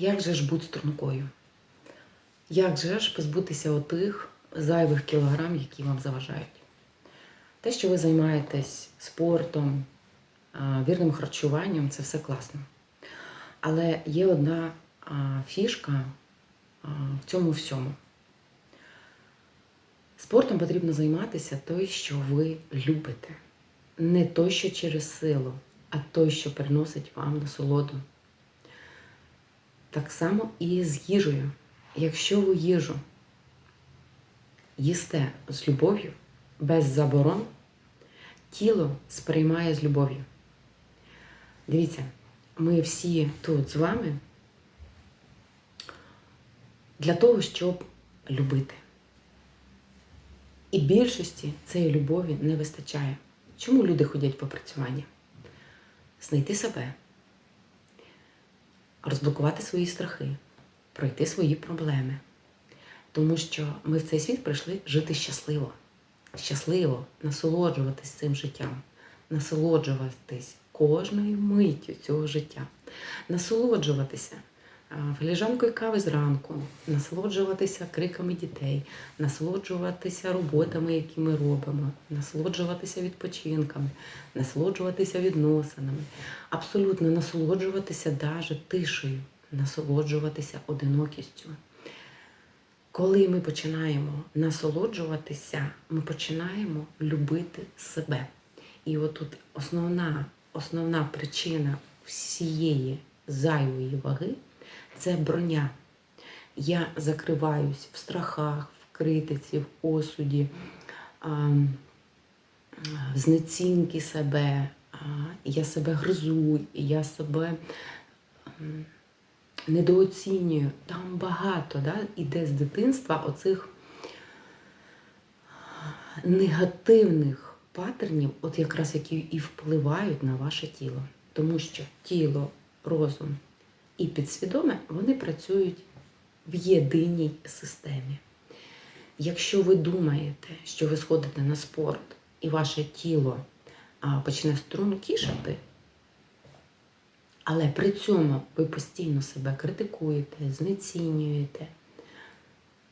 Як же ж бути стрункою? Як же ж позбутися отих зайвих кілограм, які вам заважають? Те, що ви займаєтесь спортом, вірним харчуванням, це все класно. Але є одна фішка в цьому всьому. Спортом потрібно займатися той, що ви любите. Не той, що через силу, а той, що приносить вам насолоду. Так само і з їжею. Якщо ви їжу їсте з любов'ю, без заборон, тіло сприймає з любов'ю. Дивіться, ми всі тут з вами для того, щоб любити. І більшості цієї любові не вистачає. Чому люди ходять по працюванні? Знайти себе, розблокувати свої страхи, пройти свої проблеми. Тому що ми в цей світ прийшли жити щасливо. Щасливо насолоджуватись цим життям, насолоджуватись кожною миттю цього життя, насолоджуватися філіжанкою кави зранку, насолоджуватися криками дітей, насолоджуватися роботами, які ми робимо, насолоджуватися відпочинками, насолоджуватися відносинами, абсолютно насолоджуватися навіть тишею, насолоджуватися одинокістю. Коли ми починаємо насолоджуватися, ми починаємо любити себе. І отут основна, основна причина всієї зайвої ваги це броня. Я закриваюсь в страхах, в критиці, в осуді, в знецінки себе, я себе гризу, я себе недооцінюю. Там багато да, іде з дитинства оцих негативних паттернів, от якраз які і впливають на ваше тіло. Тому що тіло, розум і підсвідоме вони працюють в єдиній системі. Якщо ви думаєте, що ви сходите на спорт і ваше тіло почне стрункішати, але при цьому ви постійно себе критикуєте, знецінюєте,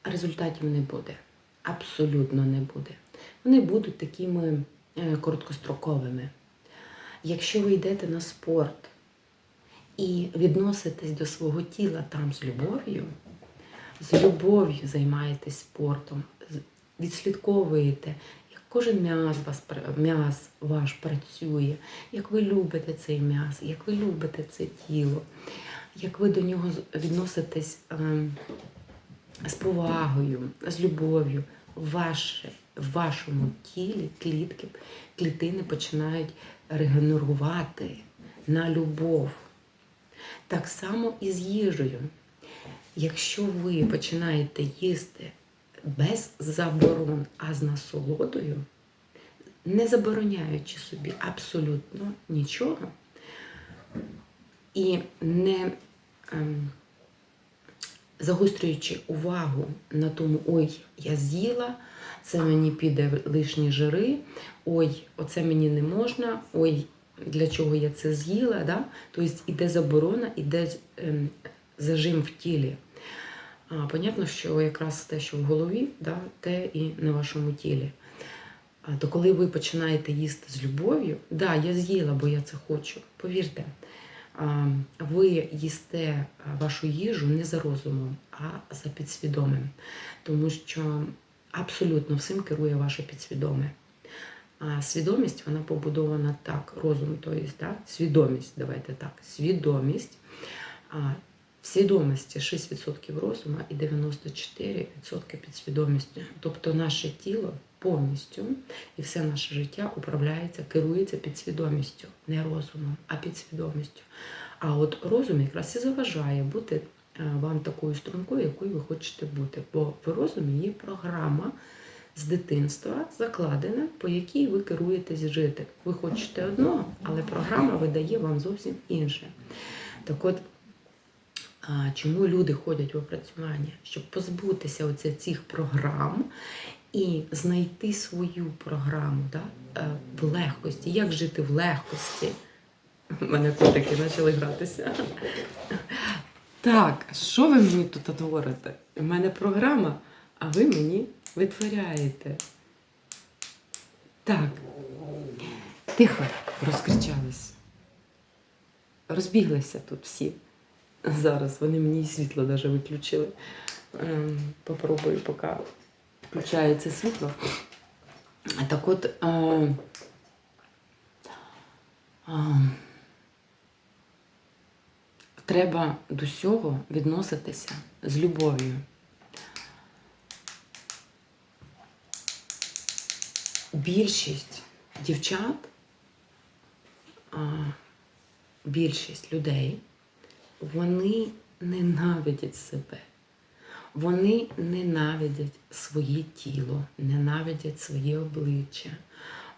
результатів не буде. Абсолютно не буде. Вони будуть такими е, короткостроковими. Якщо ви йдете на спорт і відноситесь до свого тіла там з любов'ю, з любов'ю займаєтесь спортом, відслідковуєте, як кожен м'яз вас м'яз ваш працює, як ви любите цей м'яз, як ви любите це тіло, як ви до нього відноситесь ем, з повагою, з любов'ю, ваше, в вашому тілі клітки, клітини починають регенерувати на любов. Так само і з їжею. Якщо ви починаєте їсти без заборон, а з насолодою, не забороняючи собі абсолютно нічого, і не ем, загострюючи увагу на тому, ой, я з'їла, це мені піде лишні жири, ой, оце мені не можна, ой, для чого я це з'їла. Да? Тобто іде заборона, іде ем, зажим в тілі. А, понятно, що якраз те, що в голові, да, те і на вашому тілі. А, то коли ви починаєте їсти з любов'ю, да, я з'їла, бо я це хочу. Повірте, а, ви їсте вашу їжу не за розумом, а за підсвідомим. Тому що абсолютно всім керує ваше підсвідоме. А свідомість вона побудована так, розум, то є, да? свідомість, давайте так, свідомість. А, в свідомості 6% розуму і 94% підсвідомістю. Тобто наше тіло повністю і все наше життя управляється, керується підсвідомістю, не розумом, а підсвідомістю. А от розум якраз і заважає бути е, вам такою стрункою, якою ви хочете бути. Бо в розумі є програма з дитинства закладена, по якій ви керуєтесь жити. Ви хочете одного, але програма видає вам зовсім інше. Так от, чому люди ходять в опрацювання? Щоб позбутися оця цих програм і знайти свою програму да? е, в легкості. Як жити в легкості? У мене котики почали гратися. Так, що ви мені тут говорите? У мене програма, а ви мені витворяєте. Так. Тихо, розкричались. Розбіглися тут всі. Зараз вони мені світло навіть виключили. Ем, Попробую, поки включається світло. Так от. Е, е, треба до всього відноситися з любов'ю. Більшість дівчат, більшість людей, вони ненавидять себе. Вони ненавидять своє тіло, ненавидять своє обличчя.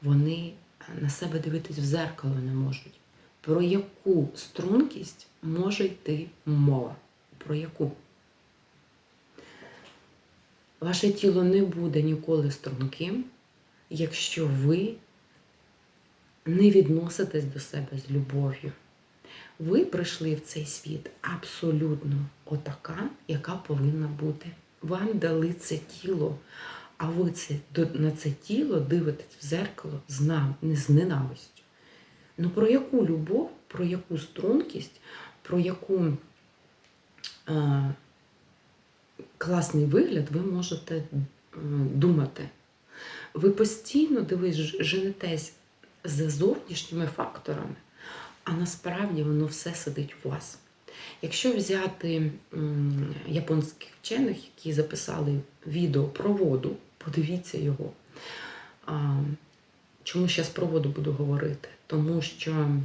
Вони на себе дивитись в зеркало не можуть. Про яку стрункість може йти мова? Про яку? Ваше тіло не буде ніколи струнким, якщо ви не відноситесь до себе з любов'ю. Ви прийшли в цей світ абсолютно отака, яка повинна бути. Вам дали це тіло, а ви це, на це тіло дивитесь в зеркало з, нам, з ненавистю. Ну про яку любов, про яку стрункість, про яку е, класний вигляд ви можете е, думати? Ви постійно дивись, женетесь за зовнішніми факторами, а насправді воно все сидить у вас. Якщо взяти японських вчених, які записали відео про воду, подивіться його. Чому зараз про воду буду говорити? Тому що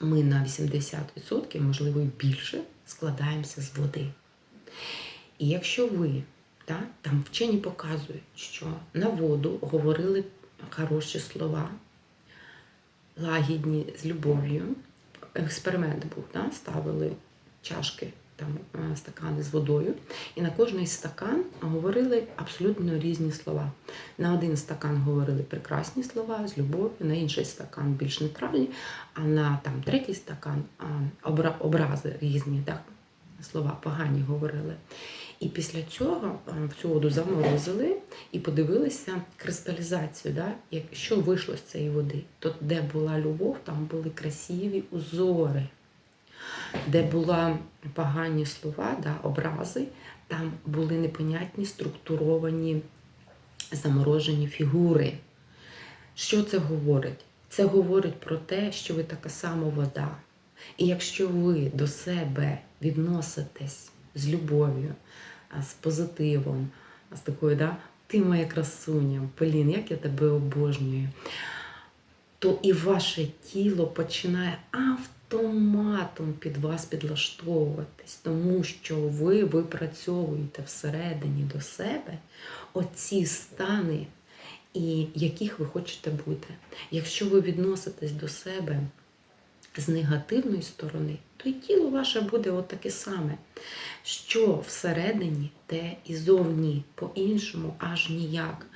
ми на 80%, можливо, і більше, складаємося з води. І якщо ви, там вчені показують, що на воду говорили хороші слова, лагідні з любов'ю. Експеримент був, да? ставили чашки, там, е, стакани з водою, і на кожний стакан говорили абсолютно різні слова. На один стакан говорили прекрасні слова з любов'ю, на інший стакан більш нейтральні, а на там, третій стакан образи різні, так? слова погані говорили. І після цього е, цю воду заморозили і подивилися кристалізацію, да? як, що вийшло з цієї води. То, де була любов, там були красиві узори. Де були погані слова, да, образи, там були непонятні структуровані заморожені фігури. Що це говорить? Це говорить про те, що ви така сама вода. І якщо ви до себе відноситесь з любов'ю, з позитивом, з такою, да, ти моя красуня, блін, як я тебе обожнюю, то і ваше тіло починає автоматом під вас підлаштовуватись, тому що ви випрацьовуєте всередині до себе оці стани, і яких ви хочете бути. Якщо ви відноситесь до себе з негативної сторони, то й тіло ваше буде отаке саме. Що всередині, те і зовні, по-іншому аж ніяк.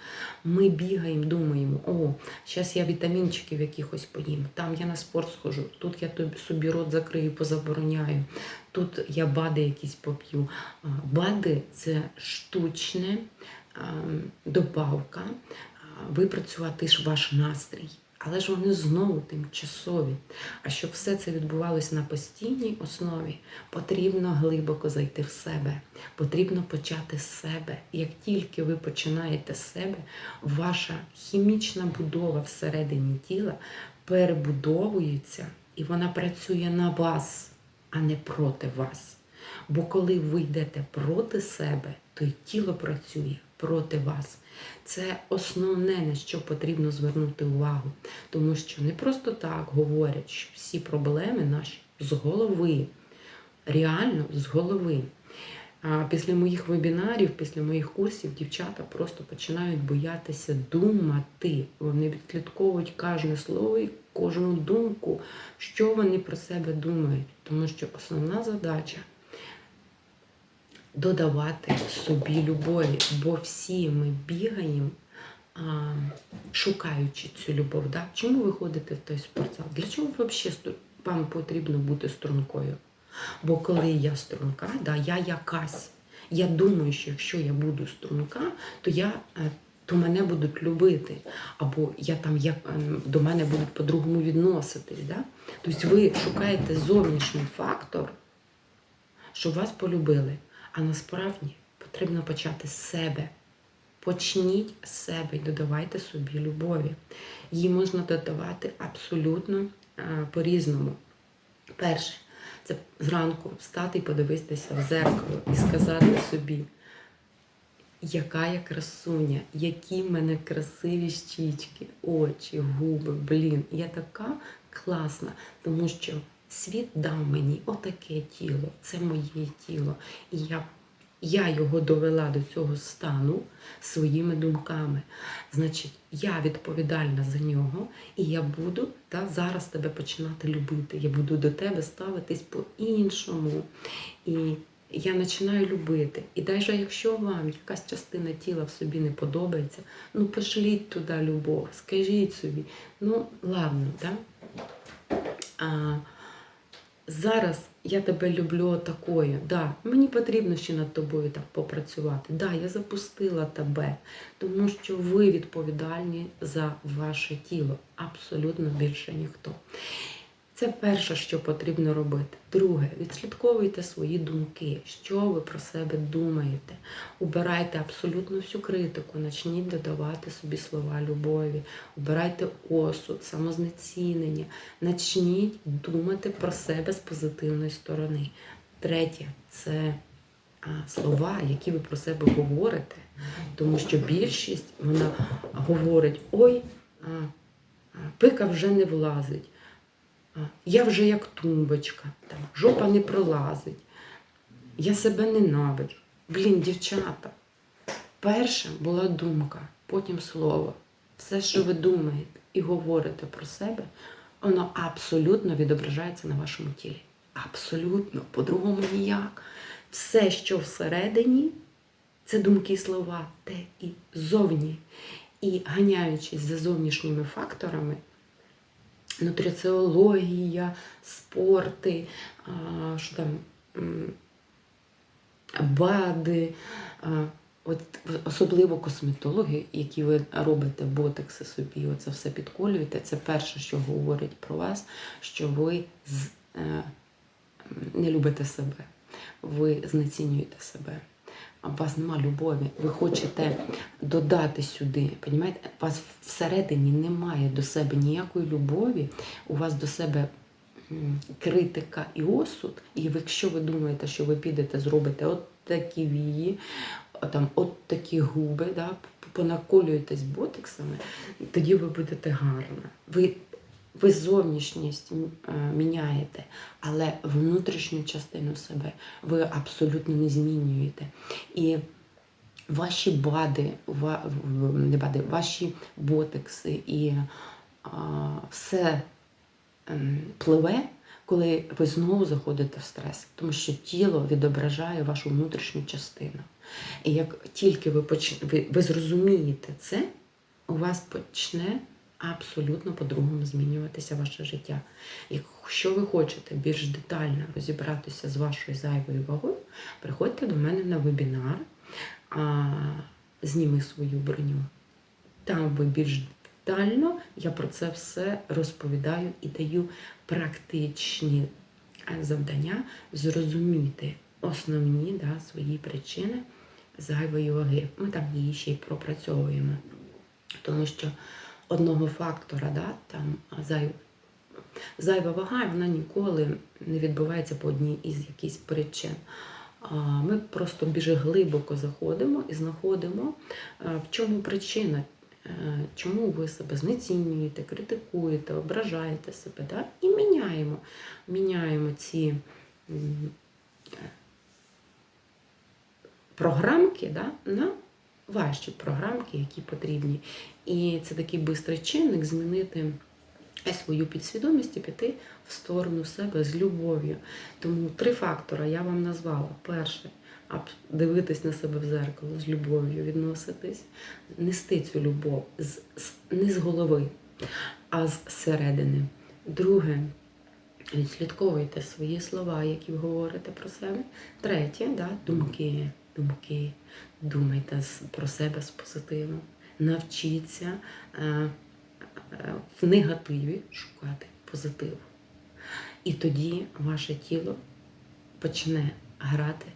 Ми бігаємо, думаємо, о, зараз я вітамінчиків якихось поїм, там я на спорт схожу, тут я собі рот закрию, позабороняю, тут я бади якісь поп'ю. Бади це штучне добавка, випрацювати ваш настрій. Але ж вони знову тимчасові. А щоб все це відбувалося на постійній основі, потрібно глибоко зайти в себе. Потрібно почати з себе. Як тільки ви починаєте з себе, ваша хімічна будова всередині тіла перебудовується і вона працює на вас, а не проти вас. Бо коли ви йдете проти себе, то й тіло працює проти вас. Це основне, на що потрібно звернути увагу. Тому що не просто так говорять, що всі проблеми наші з голови, реально з голови. А після моїх вебінарів, після моїх курсів, дівчата просто починають боятися думати. Вони відслідковують кожне слово і кожну думку, що вони про себе думають. Тому що основна задача додавати собі любові, бо всі ми бігаємо, а, шукаючи цю любов. Да? Чому ви ходите в той спортзал? Для чого взагалі вам потрібно бути стрункою? Бо коли я струнка, да, я якась. Я думаю, що якщо я буду струнка, то я. е, То мене будуть любити, або я там як ем, до мене будуть по-другому відноситись. Да? Тобто ви шукаєте зовнішній фактор, щоб вас полюбили. А насправді потрібно почати з себе. Почніть з себе і додавайте собі любові. Її можна додавати абсолютно е, по-різному. Перше, це зранку встати і подивитися в зеркало і сказати собі, яка я красуня, які в мене красиві щічки, очі, губи, блін. Я така класна, тому що світ дав мені отаке тіло, це моє тіло. І я, я його довела до цього стану своїми думками. Значить, я відповідальна за нього, і я буду та, зараз тебе починати любити. Я буду до тебе ставитись по-іншому. І я починаю любити. І навіть якщо вам якась частина тіла в собі не подобається, ну пошліть туди любов, скажіть собі, ну ладно, да? Зараз я тебе люблю такою. Да, мені потрібно ще над тобою так попрацювати. Да, я запустила тебе, тому що ви відповідальні за ваше тіло. Абсолютно більше ніхто. Це перше, що потрібно робити. Друге, відслідковуйте свої думки, що ви про себе думаєте. Убирайте абсолютно всю критику, почніть додавати собі слова любові, убирайте осуд, самознецінення, почніть думати про себе з позитивної сторони. Третє це слова, які ви про себе говорите, тому що більшість вона говорить: ой, пика вже не влазить. Я вже як тумбочка, там, жопа не пролазить. Я себе ненавиджу. Блін, дівчата. Перша була думка, потім слово. Все, що ви думаєте і говорите про себе, воно абсолютно відображається на вашому тілі. Абсолютно, по-другому ніяк. Все, що всередині, це думки і слова, те і зовні. І ганяючись за зовнішніми факторами, нутриціологія, спорти, що там, БАДи, от, особливо косметологи, які ви робите ботекси собі, оце все підколюєте. Це перше, що говорить про вас, що ви е, не любите себе, ви знецінюєте себе. А у вас нема любові, ви хочете додати сюди. Понімаєте? У вас всередині немає до себе ніякої любові, у вас до себе критика і осуд. І якщо ви думаєте, що ви підете, зробите от такі вії, там от такі губи, да, понаколюєтесь ботексами, тоді ви будете гарна. Ви ви зовнішність е, міняєте, але внутрішню частину себе ви абсолютно не змінюєте. І ваші бади, не бади, ваші ботекси і все ем, пливе, коли ви знову заходите в стрес, тому що тіло відображає вашу внутрішню частину. І як тільки ви, поч... ви, ви зрозумієте це, у вас почне абсолютно по-другому змінюватися ваше життя. Якщо ви хочете більш детально розібратися з вашою зайвою вагою, приходьте до мене на вебінар Зніми свою броню. Там ви більш детально я про це все розповідаю і даю практичні е, завдання зрозуміти основні да, свої причини зайвої ваги. Ми там її ще й пропрацьовуємо. Тому що одного фактора, да, там зай... зайва вага, вона ніколи не відбувається по одній із якихось причин. Ми просто більш глибоко заходимо і знаходимо, в чому причина, е, чому ви себе знецінюєте, критикуєте, ображаєте себе. Да? І міняємо, міняємо ці е, програмки да, на ваші програмки, які потрібні. І це такий бистрий чинник змінити свою підсвідомість і піти в сторону себе з любов'ю. Тому три фактори я вам назвала. Перше дивитись на себе в зеркало з любов'ю, відноситись, нести цю любов з, з- не з голови, а з середини. Друге Відслідковуйте свої слова, які ви говорите про себе. Третє, да, думки, думки. Думайте про себе з позитивом. Навчіться е, е, в негативі шукати позитиву. І тоді ваше тіло почне грати